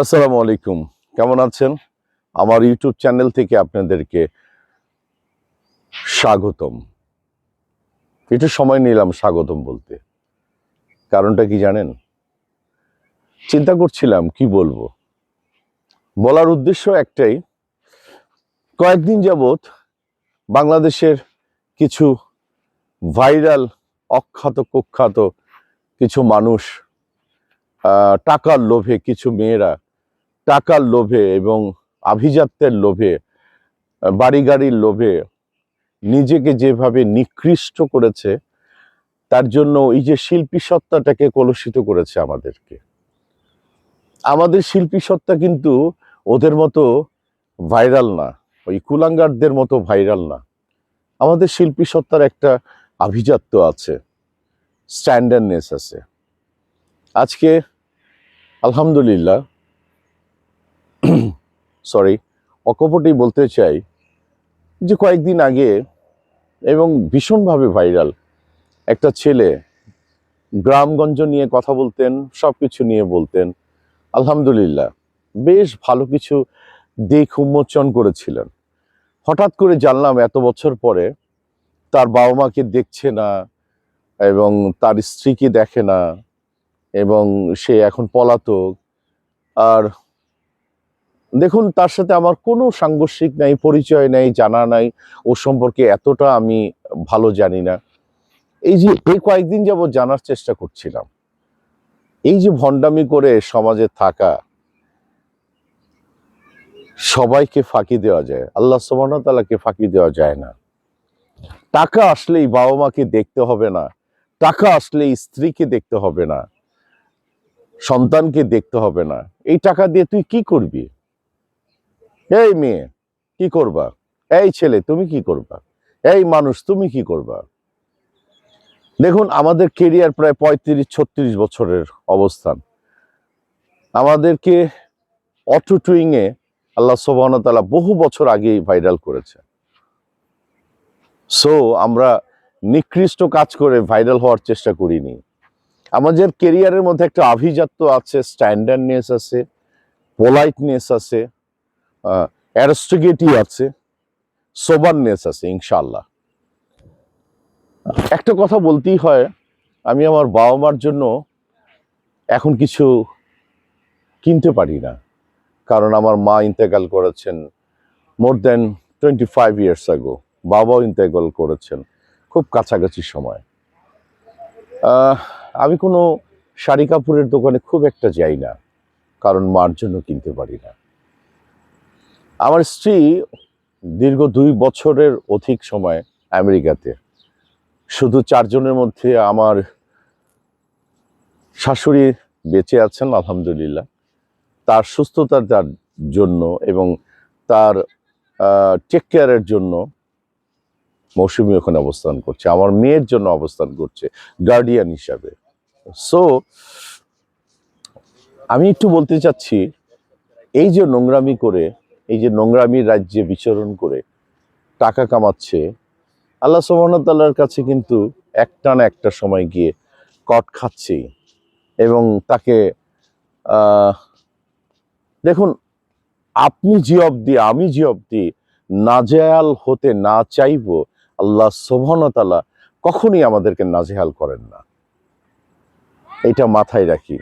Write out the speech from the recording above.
আসসালামু আলাইকুম। কেমন আছেন? আমার ইউটিউব চ্যানেল থেকে আপনাদেরকে স্বাগতম। একটু সময় নিলাম স্বাগতম বলতে। কারণটা কি জানেন? চিন্তা করছিলাম কি বলব? বলার উদ্দেশ্য একটাই, কয়েকদিন যাবৎ বাংলাদেশের কিছু ভাইরাল, অখ্যাত, কুখ্যাত কিছু মানুষ টাকার লোভে কিছু মেয়েরা টাকার লোভে এবং আভিজাত্যের লোভে বাড়ি গাড়ির লোভে নিজেকে যেভাবে নিকৃষ্ট করেছে, তার জন্য এই যে শিল্পী সত্তাটাকে কলুষিত করেছে আমাদেরকে। আমাদের শিল্পী সত্তা কিন্তু ওদের মতো ভাইরাল না, ওই কুলাঙ্গারদের মতো ভাইরাল না। আমাদের শিল্পী সত্তার একটা আভিজাত্য আছে, স্ট্যান্ডার্ডনেস আছে। আজকে আলহামদুলিল্লাহ সরি অকপটই বলতে চাই যে কয়েকদিন আগে এবং ভীষণভাবে ভাইরাল একটা ছেলে গ্রামগঞ্জ নিয়ে কথা বলতেন সব কিছু নিয়ে বলতেন। আলহামদুলিল্লাহ, বেশ ভালো কিছু দিক উন্মোচন করেছিলেন। হঠাৎ করে জানলাম এত বছর পরে তার বাবা মাকে দেখছে না এবং তার স্ত্রীকে দেখে না এবং সে এখন পলাতক। আর দেখুন, তার সাথে আমার কোনো সাংঘর্ষিক নাই, পরিচয় নাই, জানা নাই, ও সম্পর্কে এতটা আমি ভালো জানি না। এই যে, এই কয়েকদিন যাবত জানার চেষ্টা করছিলাম। এই যে ভণ্ডামি করে সমাজে থাকা, সবাইকে ফাঁকি দেওয়া যায়, আল্লাহ তালাকে ফাঁকি দেওয়া যায় না। টাকা আসলেই বাবা মাকে দেখতে হবে না, টাকা আসলেই স্ত্রীকে দেখতে হবে না, সন্তানকে দেখতে হবে না। এই টাকা দিয়ে তুই কি করবি? এই মেয়ে, কি করবা? এই ছেলে, তুমি কি করবা? এই মানুষ, তুমি কি করবা? দেখুন, আমাদের কেরিয়ার প্রায় পঁয়ত্রিশ, ছত্রিশ বছরের অবস্থান। আমাদেরকে অটো টুইংয়ে আল্লাহ সোবাহতালা বহু বছর আগেই ভাইরাল করেছে। সো আমরা নিকৃষ্ট কাজ করে ভাইরাল হওয়ার চেষ্টা করিনি। আমাদের কেরিয়ারের মধ্যে একটা আভিজাত্য আছে স্ট্যান্ডার্ডনেস আছে পোলাইটনেস আছে। অ্যারস্টিগেটি আছে সোবারনেস আছে ইনশাল্লাহ একটা কথা বলতেই হয়, আমি আমার বাবা মার জন্য এখন কিছু কিনতে পারি না। কারণ আমার মা ইন্তেকাল করেছেন more than twenty five years আগো বাবাও ইন্তেকাল করেছেন, খুব কাছাকাছি সময়। আমি কোনো শাড়ি কাপড়ের দোকানে খুব একটা যাই না, কারণ মার জন্য কিনতে পারি না। আমার স্ত্রী দীর্ঘ দুই বছরের অধিক সময় আমেরিকাতে। শুধু চারজনের মধ্যে আমার শাশুড়ি বেঁচে আছেন, আলহামদুলিল্লাহ। তার সুস্থতার তার জন্য এবং তার টেক কেয়ারের জন্য মৌসুমি ওখানে অবস্থান করছে। আমার মেয়ের জন্য অবস্থান করছে গার্ডিয়ান হিসাবে। সো আমি একটু বলতে চাচ্ছি, এই যে নোংরামি করে এই যে নোংরামির রাজ্যে বিচরণ করে টাকা কামাচ্ছে, আল্লাহ সুবহানাহু কাছে কিন্তু একটা না একটা সময় গিয়ে কট খাচ্ছেই এবং তাকে দেখুন, আপনি যে অবধি, আমি যে অবধি নাজেয়াল হতে না চাইব, আল্লাহ সোভানতালা কখনই আমাদেরকে নাজেহাল করেন না। এটা মাথায় রাখি।